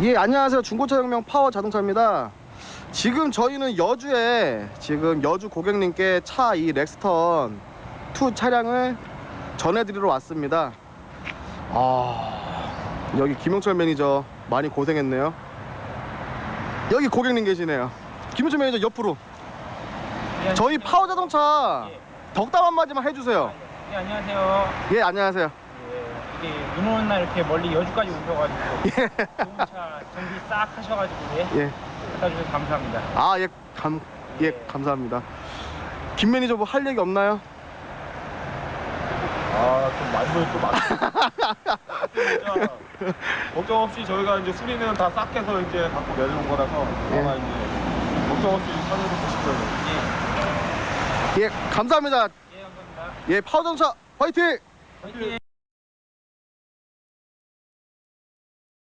예, 안녕하세요. 중고차 혁명 파워 자동차입니다. 지금 저희는 여주에 지금 여주 고객님께 차 이 렉스턴 2 차량을 전해드리러 왔습니다. 아, 여기 김영철 매니저 많이 고생했네요. 여기 고객님 계시네요. 김영철 매니저 옆으로. 저희 파워 자동차 덕담 한마디만 해주세요. 예, 안녕하세요. 예, 안녕하세요. 예, 이게 눈 오는 날 이렇게 멀리 여주까지 오셔가지고 좋은 차 정비 싹 하셔가지고 예, 예. 갖다 주셔서 감사합니다. 아, 예, 감, 예, 감사합니다. 김 매니저 뭐 할 얘기 없나요? 아, 좀 많이 보여, 좀 많이. 진짜 걱정 없이 저희가 이제 수리는 다 싹 해서 이제 갖고 내려온 거라서 예. 아마 이제 걱정 없이 사진을 보시죠. 예, 예, 감사합니다. 예, 감사합니다. 예, 파워전차 화이팅! 화이팅!